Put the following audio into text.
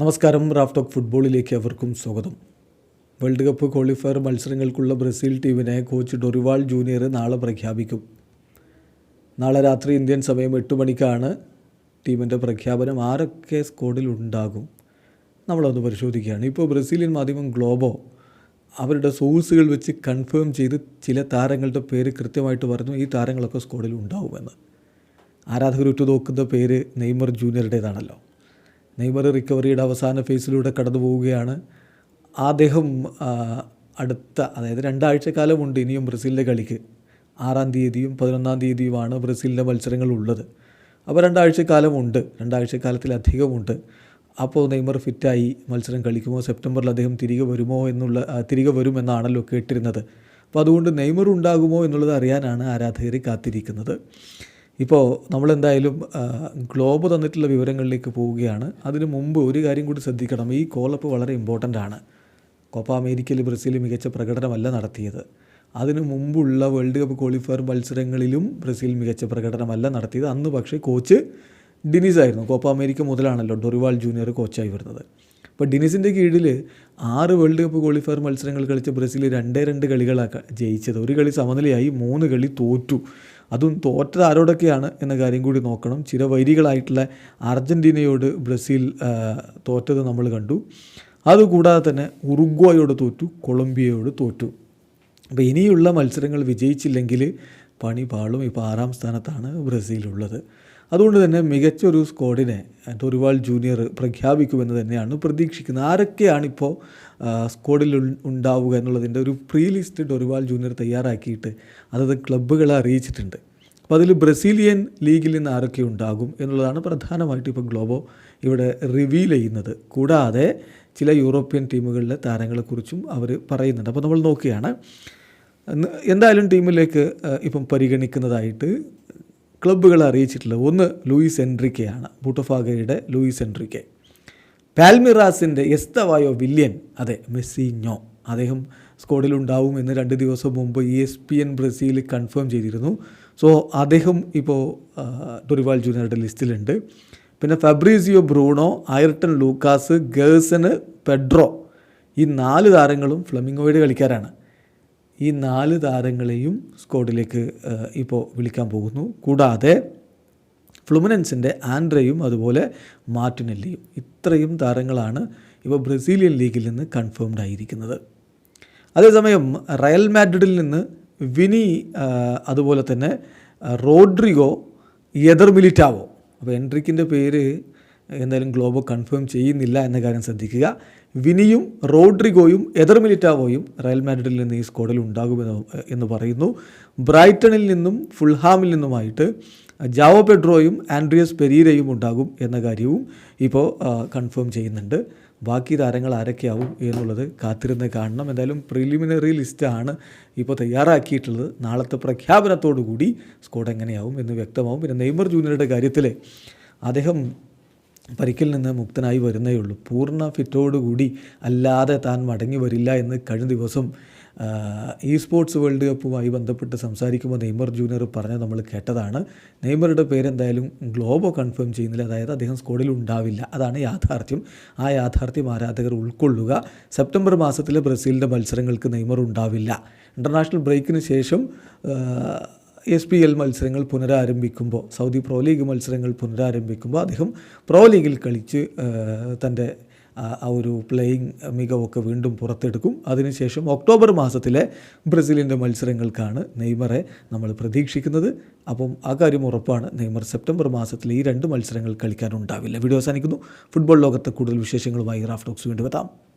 നമസ്കാരം Raf talk ഫുട്ബോളിലേക്ക് അവർക്കും സ്വാഗതം. വേൾഡ് കപ്പ് ക്വാളിഫയർ മത്സരങ്ങൾക്കുള്ള ബ്രസീൽ ടീമിനെ കോച്ച് ഡൊറിവാൾ ജൂനിയർ നാളെ പ്രഖ്യാപിക്കും. നാളെ രാത്രി ഇന്ത്യൻ സമയം എട്ട് മണിക്കാണ് ടീമിന്റെ പ്രഖ്യാപനം. ആരൊക്കെ സ്ക്വാഡിൽ ഉണ്ടാകും നമ്മളൊന്ന് പരിശോധിക്കുകയാണ്. ഇപ്പോൾ ബ്രസീലിയൻ മാധ്യമം ഗ്ലോബോ അവരുടെ സോഴ്സുകൾ വെച്ച് കൺഫേം ചെയ്ത് ചില താരങ്ങളുടെ പേര് കൃത്യമായിട്ട് പറഞ്ഞു ഈ താരങ്ങളൊക്കെ സ്കോഡിൽ ഉണ്ടാവുമെന്ന്. ആരാധകർ ഉറ്റുനോക്കുന്ന പേര് നെയ്മർ ജൂനിയറുടേതാണല്ലോ. നെയ്മർ റിക്കവറിയുടെ അവസാന ഫേസിലൂടെ കടന്നു പോവുകയാണ് അദ്ദേഹം അടുത്ത അതായത് രണ്ടാഴ്ച കാലമുണ്ട് ഇനിയും ബ്രസീലിന്റെ കളിക്ക്. ആറാം തീയതിയും പതിനൊന്നാം തീയതിയുമാണ് ബ്രസീലിന്റെ മത്സരങ്ങൾ ഉള്ളത്. അപ്പോൾ രണ്ടാഴ്ച കാലമുണ്ട് രണ്ടാഴ്ച അപ്പോൾ നെയ്മർ ഫിറ്റായി മത്സരം കളിക്കുമോ? സെപ്റ്റംബറിൽ അദ്ദേഹം തിരികെ വരുമോ എന്നുള്ള തിരികെ വരുമെന്നാണല്ലോ കേട്ടിരുന്നത്. അപ്പോൾ അതുകൊണ്ട് നെയ്മർ ഉണ്ടാകുമോ എന്നുള്ളത് അറിയാനാണ് ആരാധകർ കാത്തിരിക്കുന്നത്. ഇപ്പോൾ നമ്മളെന്തായാലും ഗ്ലോബ് തന്നിട്ടുള്ള വിവരങ്ങളിലേക്ക് പോവുകയാണ്. അതിനു മുമ്പ് ഒരു കാര്യം കൂടി ശ്രദ്ധിക്കണം. ഈ കോളപ്പ് വളരെ ഇമ്പോർട്ടന്റ് ആണ്. കോപ്പ അമേരിക്കയിൽ ബ്രസീൽ മികച്ച പ്രകടനമല്ല നടത്തിയത്. അതിനു മുമ്പുള്ള വേൾഡ് കപ്പ് ക്വാളിഫയർ മത്സരങ്ങളിലും ബ്രസീൽ മികച്ച പ്രകടനമല്ല നടത്തിയത്. അന്ന് പക്ഷേ കോച്ച് ഡിനിസ് ആയിരുന്നു കോപ്പ അമേരിക്ക മുതലാണല്ലോ ഡൊറിവാൾ ജൂനിയർ കോച്ചായി വരുന്നത്. അപ്പോൾ ഡിനിസിന്റെ കീഴിൽ ആറ് വേൾഡ് കപ്പ് ക്വാളിഫയർ മത്സരങ്ങൾ കളിച്ച ബ്രസീൽ രണ്ടേ രണ്ട് കളികളാണ് ജയിച്ചത്. ഒരു കളി സമനിലയായി മൂന്ന് കളി തോറ്റു. അതും തോറ്റത് ആരോടൊക്കെയാണ് എന്ന കാര്യം കൂടി നോക്കണം. ചില ചിരവൈരികളായിട്ടുള്ള അർജന്റീനയോട് ബ്രസീൽ തോറ്റത് നമ്മൾ കണ്ടു. അതുകൂടാതെ തന്നെ ഉറുഗ്വായോട് തോറ്റു കൊളംബിയയോട് തോറ്റു. അപ്പോൾ ഇനിയുള്ള മത്സരങ്ങൾ വിജയിച്ചില്ലെങ്കിൽ പണി പാളും. ഇപ്പോൾ ആറാം സ്ഥാനത്താണ് ബ്രസീലുള്ളത്. അതുകൊണ്ട് തന്നെ മികച്ച ഒരു സ്ക്വാഡിനെ ഡൊറിവാൾ ജൂനിയർ പ്രഖ്യാപിക്കുമെന്ന് തന്നെയാണ് പ്രതീക്ഷിക്കുന്നത്. ആരൊക്കെയാണിപ്പോൾ സ്ക്വാഡിൽ ഉണ്ടാവുക എന്നുള്ളതിന്റെ ഒരു പ്രീ ലിസ്റ്റ് ഡൊറിവാൾ ജൂനിയർ തയ്യാറാക്കിയിട്ട് അതത് ക്ലബ്ബുകളെ അറിയിച്ചിട്ടുണ്ട്. അപ്പോൾ അതിൽ ബ്രസീലിയൻ ലീഗിൽ നിന്ന് ആരൊക്കെ ഉണ്ടാകും എന്നുള്ളതാണ് പ്രധാനമായിട്ട് ഇപ്പോൾ ഗ്ലോബോ ഇവിടെ റിവീൽ ചെയ്യുന്നത്. കൂടാതെ ചില യൂറോപ്യൻ ടീമുകളിലെ താരങ്ങളെക്കുറിച്ചും അവർ പറയുന്നുണ്ട്. അപ്പോൾ നമ്മൾ നോക്കുകയാണ് എന്തായാലും ടീമിലേക്ക് ഇപ്പം പരിഗണിക്കുന്നതായിട്ട് ക്ലബ്ബുകൾ അറിയിച്ചിട്ടുള്ളത്. ഒന്ന് ലൂയിസ് എൻട്രിക്കയാണ്. ബൂട്ടോഫാഗയുടെ ലൂയിസ് എൻട്രിക്കെ. പാൽമിറാസിന്റെ എസ്തവായോ വില്യൻ. അതെ മെസ്സിഞ്ഞോ അദ്ദേഹം സ്ക്വാഡിലുണ്ടാവും എന്ന് രണ്ട് ദിവസം മുമ്പ് E S P N Brazil confirm ചെയ്തിരുന്നു. സോ അദ്ദേഹം ഇപ്പോൾ ആ, ഡൊറിവാൾ ജൂനിയറുടെ ലിസ്റ്റിലുണ്ട്. പിന്നെ Fabricio Bruno Ayrton Lucas Gerson Pedro ഈ നാല് താരങ്ങളും ഫ്ലമിംഗോയുടെ കളിക്കാരാണ്. ഈ നാല് താരങ്ങളെയും സ്ക്വാഡിലേക്ക് ഇപ്പോൾ വിളിക്കാൻ പോകുന്നു. കൂടാതെ ഫ്ലുമിനൻസിന്റെ ആൻഡ്രയും അതുപോലെ മാർട്ടിനെല്ലിയും ഇത്രയും താരങ്ങളാണ് ഇപ്പോൾ ബ്രസീലിയൻ ലീഗിൽ നിന്ന് കൺഫേംഡ് ആയിരിക്കുന്നത്. അതേസമയം റയൽ മാഡ്രിഡിൽ നിന്ന് വിനി അതുപോലെ തന്നെ റോഡ്രിഗോ യദർ മിലിറ്റാവോ. അപ്പോൾ എൻട്രിക്കിന്റെ പേര് എന്തായാലും ഗ്ലോബോ കൺഫേം ചെയ്യുന്നില്ല എന്ന കാര്യം ശ്രദ്ധിക്കുക. വിനിയും റോഡ്രിഗോയും എദർ മിലിറ്റാവോയും റയൽ മാഡ്രിഡിൽ നിന്ന് ഈ സ്ക്വാഡിൽ ഉണ്ടാകുമെന്ന് എന്ന് പറയുന്നു. ബ്രൈറ്റണിൽ നിന്നും ഫുൾഹാമിൽ നിന്നുമായിട്ട് ജാവോ പെഡ്രോയും ആൻഡ്രിയസ് പെരീരയും ഉണ്ടാകും എന്ന കാര്യവും ഇപ്പോൾ കൺഫേം ചെയ്യുന്നുണ്ട്. ബാക്കി താരങ്ങൾ ആരൊക്കെയാവും എന്നുള്ളത് കാത്തിരുന്ന് കാണണം. എന്തായാലും പ്രിലിമിനറി ലിസ്റ്റാണ് ഇപ്പോൾ തയ്യാറാക്കിയിട്ടുള്ളത്. നാളത്തെ പ്രഖ്യാപനത്തോടു കൂടി സ്കോഡ് എങ്ങനെയാവും എന്ന് വ്യക്തമാവും. പിന്നെ നെയ്മർ ജൂനിയറുടെ കാര്യത്തിൽ അദ്ദേഹം പരിക്കിൽ നിന്ന് മുക്തനായി വരുന്നേ ഉള്ളൂ. പൂർണ ഫിറ്റോടുകൂടി അല്ലാതെ താൻ മടങ്ങി വരില്ല എന്ന് കഴിഞ്ഞ ദിവസം ഈ സ്പോർട്സ് വേൾഡ് കപ്പുമായി ബന്ധപ്പെട്ട് സംസാരിക്കുമ്പോൾ നെയ്മർ ജൂനിയർ പറഞ്ഞ് നമ്മൾ കേട്ടതാണ്. നെയ്മറുടെ പേരെന്തായാലും ഗ്ലോബോ കൺഫേം ചെയ്യുന്നില്ല. അതായത് അദ്ദേഹം സ്കോഡിൽ ഉണ്ടാവില്ല. അതാണ് യാഥാർത്ഥ്യം. ആ യാഥാർത്ഥ്യം ആരാധകർ ഉൾക്കൊള്ളുക. സെപ്റ്റംബർ മാസത്തിലെ ബ്രസീലിന്റെ മത്സരങ്ങൾക്ക് നെയ്മർ ഉണ്ടാവില്ല. ഇന്റർനാഷണൽ ബ്രേക്കിന് ശേഷം എസ് പി എൽ മത്സരങ്ങൾ പുനരാരംഭിക്കുമ്പോൾ സൗദി പ്രോ ലീഗ് മത്സരങ്ങൾ പുനരാരംഭിക്കുമ്പോൾ അദ്ദേഹം പ്രോ ലീഗിൽ കളിച്ച് തന്റെ ആ ഒരു പ്ലേയിങ് മികവൊക്കെ വീണ്ടും പുറത്തെടുക്കും. അതിനുശേഷം ഒക്ടോബർ മാസത്തിലെ ബ്രസീലിന്റെ മത്സരങ്ങൾക്കാണ് നെയ്മറെ നമ്മൾ പ്രതീക്ഷിക്കുന്നത്. അപ്പം ആ കാര്യം ഉറപ്പാണ് നെയ്മർ സെപ്റ്റംബർ മാസത്തിൽ ഈ രണ്ട് മത്സരങ്ങൾ കളിക്കാനുണ്ടാവില്ല. വീഡിയോ അവസാനിക്കുന്നു. ഫുട്ബോൾ ലോകത്തെ കൂടുതൽ വിശേഷങ്ങളുമായി റാഫ്റ്റോക്സ് വീണ്ടും എത്താം.